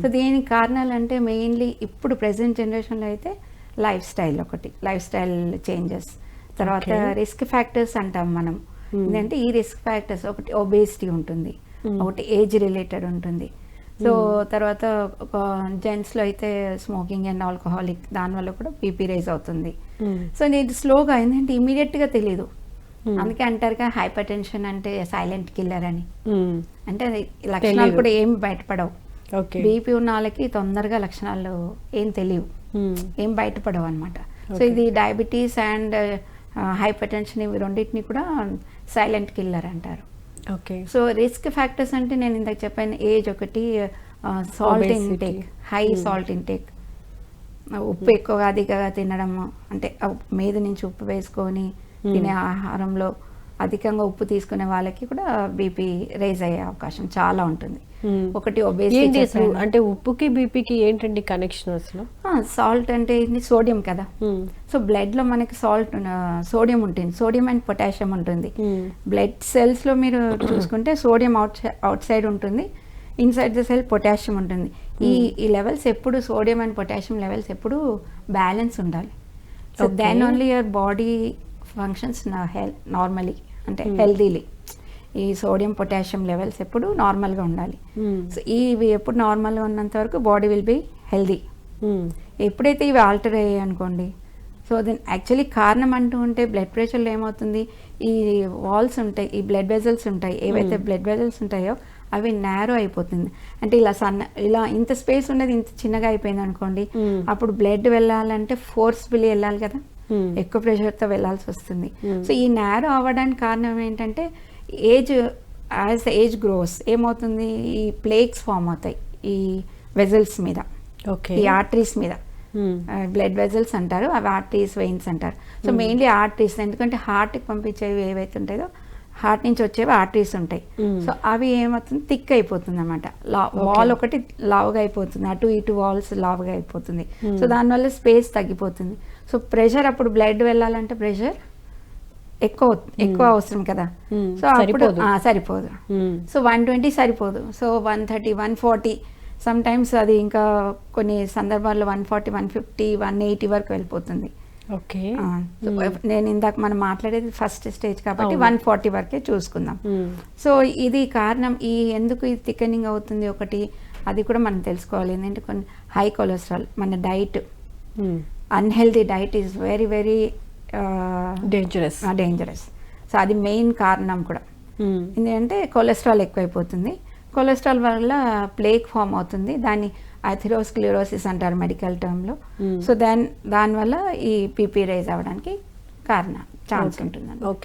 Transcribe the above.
So దీనికి కారణాలు అంటే మెయిన్లీ ఇప్పుడు ప్రెసెంట్ జనరేషన్లో అయితే లైఫ్ స్టైల్ ఒకటి లైఫ్ స్టైల్ చేంజెస్ తర్వాత. రిస్క్ ఫ్యాక్టర్స్ అంటాం మనం. ఏంటంటే ఈ రిస్క్ ఫ్యాక్టర్స్ ఒకటి ఒబేసిటీ ఉంటుంది. ఒకటి ఏజ్ రిలేటెడ్ ఉంటుంది సో తర్వాత ఒక జెంట్స్లో అయితే స్మోకింగ్ అండ్ ఆల్కహాలిక్ దానివల్ల కూడా బీపీ రైజ్ అవుతుంది. సో నేను స్లోగా ఏంటంటే ఇమీడియట్గా తెలియదు. అందుకే అంటారుగా హైపర్ టెన్షన్ అంటే సైలెంట్ కిల్లర్ అని. అంటే లక్షణాలు. కూడా ఏం బయటపడవు బీపీ ఉన్న వాళ్ళకి తొందరగా లక్షణాలు ఏం తెలియవు మ్మ్. ఏం బయటపడవు అనమాట సో. ఇది డయాబెటీస్ అండ్ హైపర్ టెన్షన్ ఇవి రెండింటిని కూడా సైలెంట్ కిల్లర్ అంటారు ఓకే సో రిస్క్ ఫ్యాక్టర్స్ అంటే నేను ఇందాక చెప్పాను ఏజ్ ఒకటి salt. Intake high Hmm. Salt intake ఉప్పు ఎక్కువగా అధికంగా తినడం అంటే మీద నుంచి ఉప్పు వేసుకొని Hmm. తినే ఆహారంలో అధికంగా ఉప్పు తీసుకునే వాళ్ళకి కూడా బీపీ రైజ్ అయ్యే అవకాశం చాలా ఉంటుంది. మ్మ్. ఒకటి ఒబేసిటీ అంటే ఉప్పుకి బీపీకి ఏంటండి కనెక్షన్ అసలు? సాల్ట్ అంటే ఇది సోడియం కదా. సో బ్లడ్లో మనకి సాల్ట్ సోడియం ఉంటుంది. సోడియం అండ్ పొటాషియం ఉంటుంది. బ్లడ్ సెల్స్లో మీరు చూసుకుంటే సోడియం అవుట్ అవుట్ సైడ్ ఉంటుంది. ఇన్సైడ్ ద సెల్ పొటాషియం ఉంటుంది. ఈ ఈ లెవెల్స్ ఎప్పుడు సోడియం అండ్ పొటాషియం లెవెల్స్ ఎప్పుడు బ్యాలెన్స్ ఉండాలి. So. Then only your body functions health normally అంటే Hmm. హెల్దీలీ ఈ సోడియం పొటాషియం లెవెల్స్ ఎప్పుడు నార్మల్గా ఉండాలి. సో ఇవి ఎప్పుడు నార్మల్గా ఉన్నంత వరకు బాడీ విల్ బీ హెల్దీ. ఎప్పుడైతే ఇవి ఆల్టర్ అయ్యాయి అనుకోండి సో దీని యాక్చువల్లీ కారణం అంటూ ఉంటే బ్లడ్ ప్రెషర్లో ఏమవుతుంది ఈ వాల్స్ ఉంటాయి ఈ బ్లడ్ వెజల్స్ ఉంటాయి ఏవైతే Hmm. బ్లడ్ వెజల్స్ ఉంటాయో అవి నేరో అయిపోతుంది అంటే ఇలా సన్న ఇలా ఇంత స్పేస్ ఉన్నది ఇంత చిన్నగా అయిపోయింది అనుకోండి Hmm. అప్పుడు బ్లడ్ వెళ్ళాలంటే ఫోర్స్ఫుల్లీ వెళ్ళాలి కదా. ఎక్కువ ప్రెషర్తో వెళ్ళాల్సి వస్తుంది. Hmm. సో ఈ నేరో అవ్వడానికి కారణం ఏంటంటే ఏజ్ యాజ్ ఏజ్ గ్రోస్ ఏమవుతుంది? ఈ ప్లేక్స్ ఫామ్ అవుతాయి ఈ వెజల్స్ మీద. ఓకే ఈ ఆర్టరీస్ మీద. బ్లడ్ వెజల్స్ అంటారు అవి ఆర్టరీస్ వెయిన్స్ అంటారు. సో మెయిన్లీ ఆర్టరీస్ ఎందుకంటే హార్ట్కి పంపించేవి ఏవైతే ఉంటాయో హార్ట్ నుంచి వచ్చేవి ఆర్టరీస్ ఉంటాయి. సో అవి ఏమవుతుంది? థిక్ అయిపోతుంది అనమాట వాల్ ఒకటి లావుగా అయిపోతుంది. అటు ఇటు వాల్స్ లావుగా అయిపోతుంది. సో దానివల్ల స్పేస్ తగ్గిపోతుంది. సో ప్రెషర్ అప్పుడు బ్లడ్ వెళ్ళాలంటే ప్రెషర్ ఎక్కువ ఎక్కువ అవసరం కదా. సో అప్పుడు సరిపోదు. సో వన్ ట్వంటీ సరిపోదు so one thirty one forty sometimes అది ఇంకా కొన్ని సందర్భాల్లో one forty one fifty one eighty వరకు వెళ్ళిపోతుంది ఓకే. నేను ఇందాక మనం మాట్లాడేది ఫస్ట్ స్టేజ్ కాబట్టి. వన్ ఫార్టీ వరకే చూసుకుందాం. సో ఇది కారణం ఈ ఎందుకు ఇది థికనింగ్ అవుతుంది ఒకటి అది కూడా మనం తెలుసుకోవాలి ఏంటంటే కొన్ని హై కొలెస్ట్రాల్ మన diet. Unhealthy diet is very very dangerous dangerous so అది మెయిన్ కారణం కూడా. మ్మ్. ఎందుకంటే కొలెస్ట్రాల్ ఎక్కువైపోతుంది. కొలెస్ట్రాల్ వల్ల ప్లేక్ ఫామ్ అవుతుంది. దాన్ని అథిరోస్క్లిరోసిస్ అంటారు మెడికల్ టర్మ్లో Hmm. సో దాని దానివల్ల ఈ పీపీ రైజ్ అవ్వడానికి కారణం ఛాన్స్. ఉంటుంది ఓకే